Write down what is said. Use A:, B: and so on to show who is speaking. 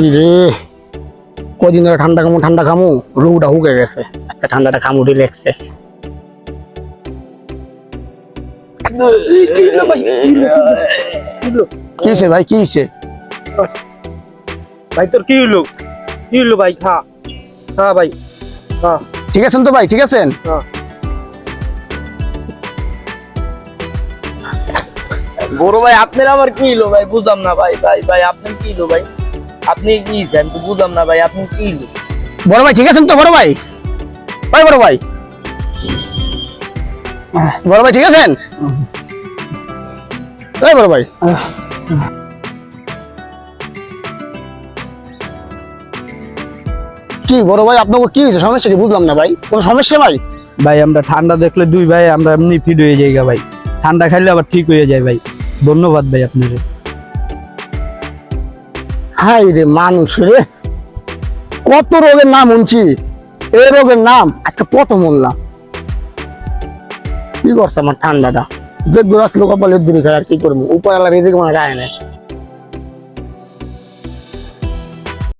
A: কি রে। কদিন ধরে ঠান্ডা খামু ঠান্ডা খামু রুটা হুকে গেছে। একটা ঠান্ডাটা খামু রিল্যাক্সে কি হয়েছে ভাই কি হয়েছে
B: ভাই তোর কি হইল? কি হইল ভাই? খা। খা ভাই খা।
A: ঠিক আছেন তো ভাই ঠিক আছেন?
B: হ্যাঁ। বড় ভাই আপনার আবার কি হইল ভাই? বুঝলাম না ভাই ভাই ভাই আপনার কি হইল ভাই? আপনি কি আমি তো বুঝলাম না ভাই আপনি কি
A: বড় ভাই ঠিক আছেন তো বড় ভাই? ভাই বড় ভাই। বড় ভাই ঠিক আছেন? এই বড় ভাই। কি বড় ভাই আপনাকে কি হয়েছে? সমস্যা কি? বুঝলাম না ভাই। কোনো সমস্যা ভাই?
C: ভাই আমরা ঠান্ডা দেখলে দুই ভাই আমরা এমনি ফিট হয়ে যাই গা ভাই। ঠান্ডা খাইলে আবার ঠিক হয়ে যায় ভাই। ধন্যবাদ ভাই আপনাকে।
A: হাই রে মানুষ রে। কত রোগের নাম শুনছি। এই রোগের নাম আজকে প্রথম শুনলাম কি করছে আমার ঠান্ডাটা? যে গুলো আসলো কপালের দূরে খায় আর কি করব? উপরে আলাদা রেজেকে মনে গায়ে নেয়